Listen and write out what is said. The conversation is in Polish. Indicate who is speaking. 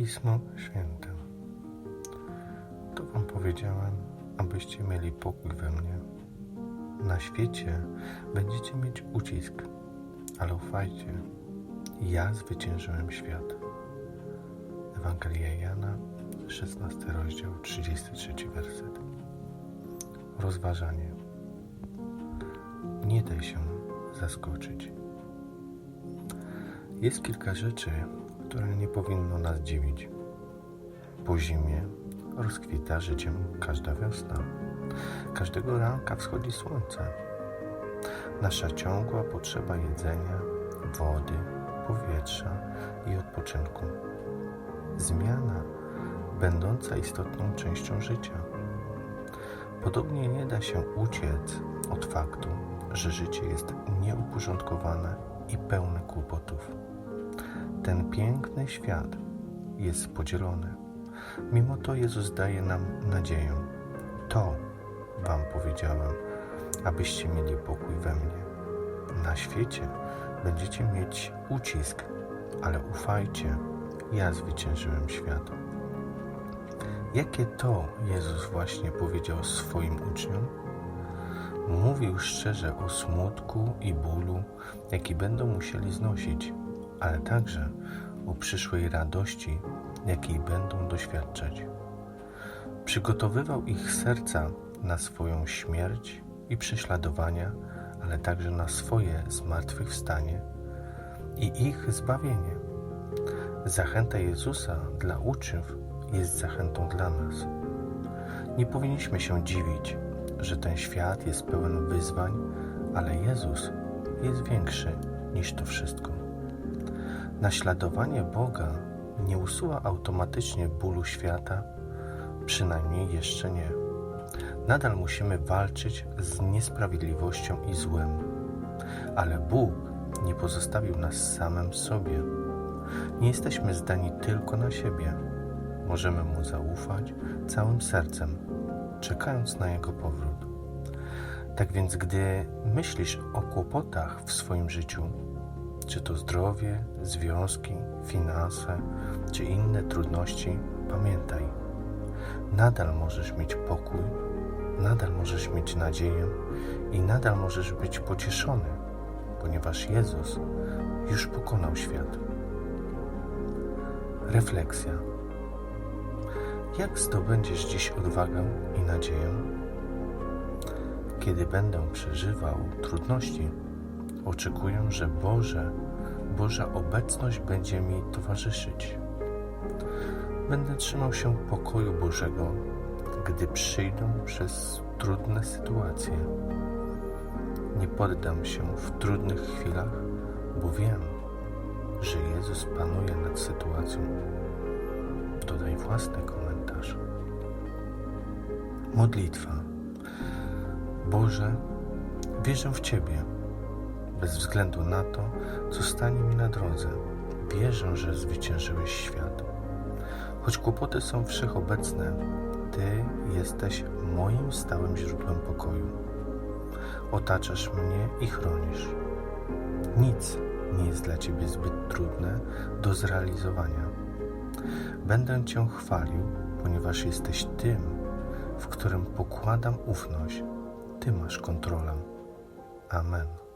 Speaker 1: Pismo Święte. To wam powiedziałem, abyście mieli pokój we mnie. Na świecie będziecie mieć ucisk, ale ufajcie, ja zwyciężyłem świat. Ewangelia Jana, 16 rozdział, 33 werset. Rozważanie. Nie daj się zaskoczyć. Jest kilka rzeczy, które nie powinno nas dziwić. Po zimie rozkwita życiem każda wiosna. Każdego ranka wschodzi słońce. Nasza ciągła potrzeba jedzenia, wody, powietrza i odpoczynku. Zmiana będąca istotną częścią życia. Podobnie nie da się uciec od faktu, że życie jest nieuporządkowane i pełne kłopotów. Ten piękny świat jest podzielony. Mimo to Jezus daje nam nadzieję. To Wam powiedziałem, abyście mieli pokój we mnie. Na świecie będziecie mieć ucisk, ale ufajcie, ja zwyciężyłem świat. Jakie to Jezus właśnie powiedział swoim uczniom? Mówił szczerze o smutku i bólu, jaki będą musieli znosić, ale także o przyszłej radości, jakiej będą doświadczać. Przygotowywał ich serca na swoją śmierć i prześladowania, ale także na swoje zmartwychwstanie i ich zbawienie. Zachęta Jezusa dla uczniów jest zachętą dla nas. Nie powinniśmy się dziwić, że ten świat jest pełen wyzwań, ale Jezus jest większy niż to wszystko. Naśladowanie Boga nie usuwa automatycznie bólu świata, przynajmniej jeszcze nie. Nadal musimy walczyć z niesprawiedliwością i złem, ale Bóg nie pozostawił nas samym sobie. Nie jesteśmy zdani tylko na siebie. Możemy Mu zaufać całym sercem, czekając na Jego powrót. Tak więc, gdy myślisz o kłopotach w swoim życiu, czy to zdrowie, związki, finanse, czy inne trudności, pamiętaj, nadal możesz mieć pokój, nadal możesz mieć nadzieję i nadal możesz być pocieszony, ponieważ Jezus już pokonał świat. Refleksja. Jak zdobędziesz dziś odwagę i nadzieję? Kiedy będę przeżywał trudności, oczekuję, że Boże, Boża obecność będzie mi towarzyszyć. Będę trzymał się pokoju Bożego, gdy przyjdą przez trudne sytuacje. Nie poddam się w trudnych chwilach, bo wiem, że Jezus panuje nad sytuacją. Dodaj własny komentarz. Modlitwa. Boże, wierzę w Ciebie, bez względu na to, co stanie mi na drodze. Wierzę, że zwyciężyłeś świat. Choć kłopoty są wszechobecne, Ty jesteś moim stałym źródłem pokoju. Otaczasz mnie i chronisz. Nic nie jest dla Ciebie zbyt trudne do zrealizowania. Będę Cię chwalił, ponieważ jesteś tym, w którym pokładam ufność. Ty masz kontrolę. Amen.